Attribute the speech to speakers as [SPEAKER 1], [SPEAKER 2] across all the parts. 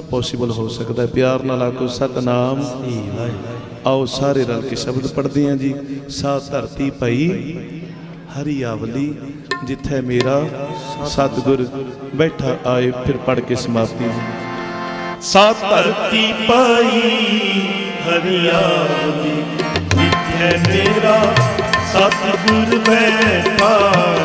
[SPEAKER 1] Possible ਹੋ ਸਕਦਾ ਪਿਆਰ ਨਾਲ ਆਖੋ, ਸਤਨਾਮ। ਆਓ ਸਾਰੇ ਰਲ ਕੇ ਸ਼ਬਦ ਪੜ੍ਹਦੇ ਹਾਂ ਜੀ। ਸਾ ਧਰਤੀ ਪਈ ਹਰੀ ਜਿੱਥੇ ਮੇਰਾ ਸਤਿਗੁਰ ਬੈਠਾ ਆਏ, ਫਿਰ ਪੜ੍ਹ ਕੇ ਸਮਾਪਤੀ।
[SPEAKER 2] ਸਾ ਧਰਤੀ ਪਾਈ ਹਰਿਆਵਲੀ ਜਿੱਥੇ ਮੇਰਾ ਸਤਿਗੁਰ ਬੈਠਾ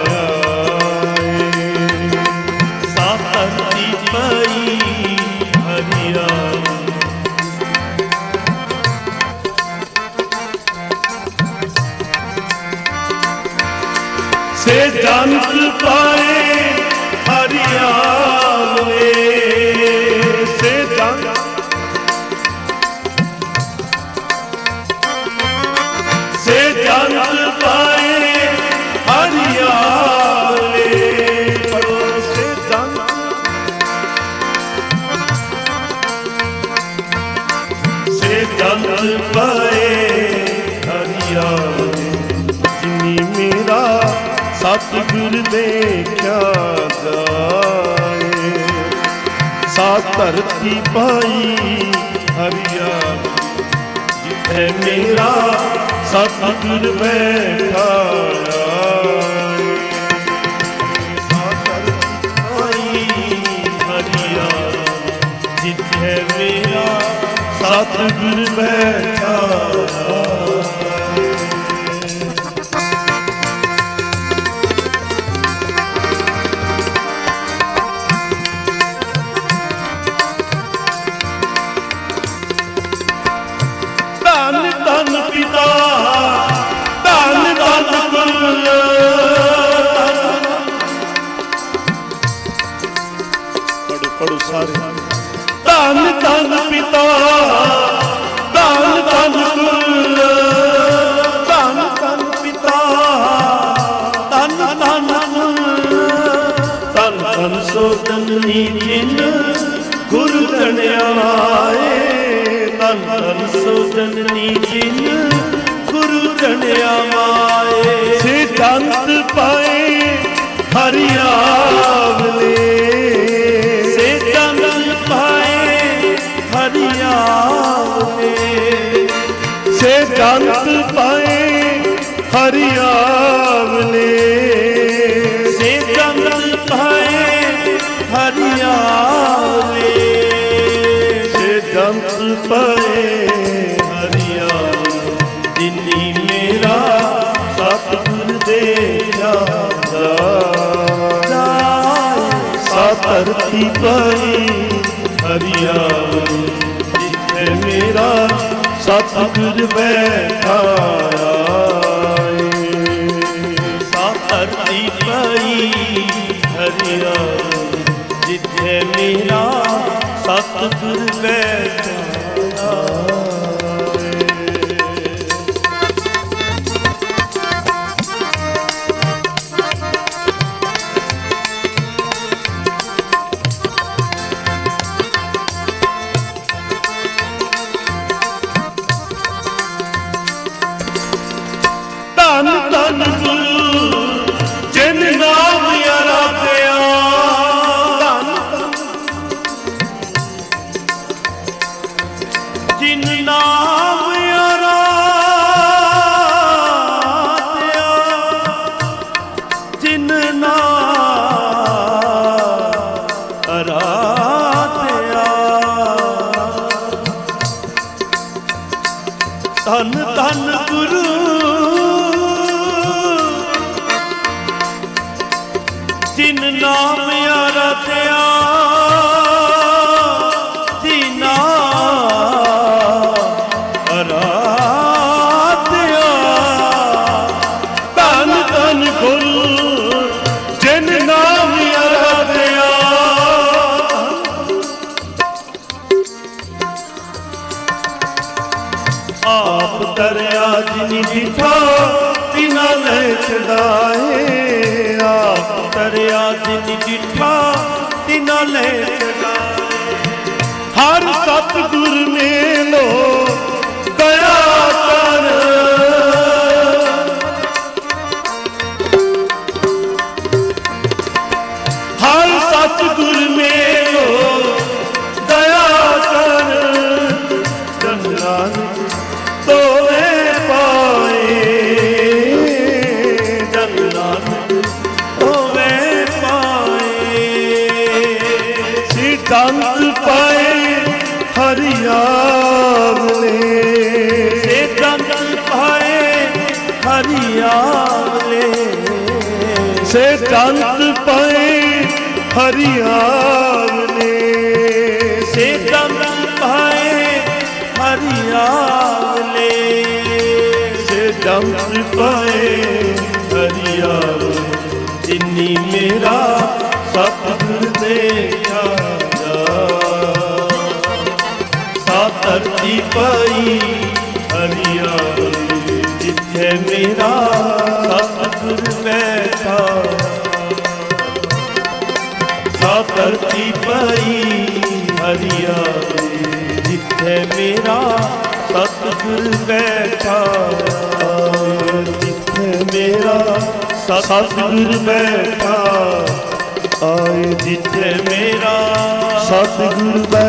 [SPEAKER 2] ਸੇ ਜੰਤ ਪਾਏ ਹਰਿਆਵਲੇ ਸੇ ਜੰਤ ਸੇ ਜੰਤ ਪਾਏ ਹਰਿਆਵਲੇ ਪੜੋ ਸੇ ਜੰਤ ਸੇ ਜੰਤ ਪਾਏ ਹਰਿਆਵਲੇ ਸਤਿਗੁਰ ਦੇਖਿਆ ਜਾਏ ਸਾ ਧਰਤੀ ਪਾਈ ਹਰੀਆ ਜਿੱਥੇ ਮੇਰਾ ਸਤਿਗੁਰ ਬੈਠਾ ਆਏ। ਸਾ ਧਰਤੀ ਪਾਈ ਹਰੀਆ ਜਿੱਥੇ ਮੇਰਾ ਸਤਿਗੁਰ ਬੈਠਾ
[SPEAKER 1] ਪੜੋ ਸਾਰੇ
[SPEAKER 2] ਧੰਨ ਧੰਨ ਪਿਤਾ ਧੰਨ ਧੰਨ ਗੁਰੂ ਧੰਨ ਧੰਨ ਪਿਤਾ ਧੰਨ ਧੰਨ ਗੁਰੂ ਧੰਨ ਧੰਨ ਸੋ ਜਨਨੀ ਜਿਨ ਗੁਰੂ ਮਾਏ ਧੰਨ ਧੰਨ ਸੋ ਜਨਨੀ ਜਿਨ ਗੁਰੂ ਜਣਿਆ ਮਾਏ ਸੇ ਜੰਤ ਪਾਏ ਹਰਿਆਵਲੇ। ਸੇ ਜੰਤ ਪਾਏ ਹਰਿਆਵਲੇ। ਸੇ ਜੰਤ ਪਾਏ ਹਰਿਆਵਲੇ। ਜਿਨੀ ਮੇਰਾ ਸਤਿਗੁਰ ਦੇ ਜਾ ਸਾ ਧਰਤੀ ਪਈ ਹਰਿਆਵਲੀ। ਜਿੱਥੇ ਮੇਰਾ ਸਤਿਗੁਰ ਬੈਠਾ ਜਿੱਥੇ ਮੇਰਾ ਸਤਿਗੁਰ ਬੈਠਾ ਧੰਨ ਧੰਨ ਗੁਰੂ। ਜਿਨ ਨਾਮ ਆਰਾਧਿਆ ਤਿਨਾ ਲੈ ਛਡਾਏ ਆਪ ਦਰਿਆ ਜਿਨੀ ਦਿਖਾ ਤਿਨਾ ਲੈ ਛਡਾਏ ਹਰ ਸਤਿਗੁਰ ਮੇਲੋ ਪਾਏ ਹਰੀਆਵਲੇ ਸੇ ਚੰਦ ਪਾਏ ਹਰੀਆਵਲੇ ਸੇ ਚੰਦ ਪਾਏ ਹਰੀਆਵਲੇ ਸੇ ਚੰਦ ਪਾਏ ਹਰੀਆਵਲੇ ਸੇ ਚੰਦ ਪਾਏ ਮੇਰਾ ਸਤਿਗੁਰ ਬੈਠਾ ਸਾ ਧਰਤੀ ਪਈ ਹਰੀਆਵਲੀ ਜਿੱਥੇ ਮੇਰਾ ਸਤਿਗੁਰ ਬੈਠਾ ਜਿੱਥੇ ਮੇਰਾ ਸਤਿਗੁਰ ਬੈਠਾ ਆਏ ਜਿੱਥੇ ਮੇਰਾ ਸਤਿਗੁਰ ਬੈਠਾ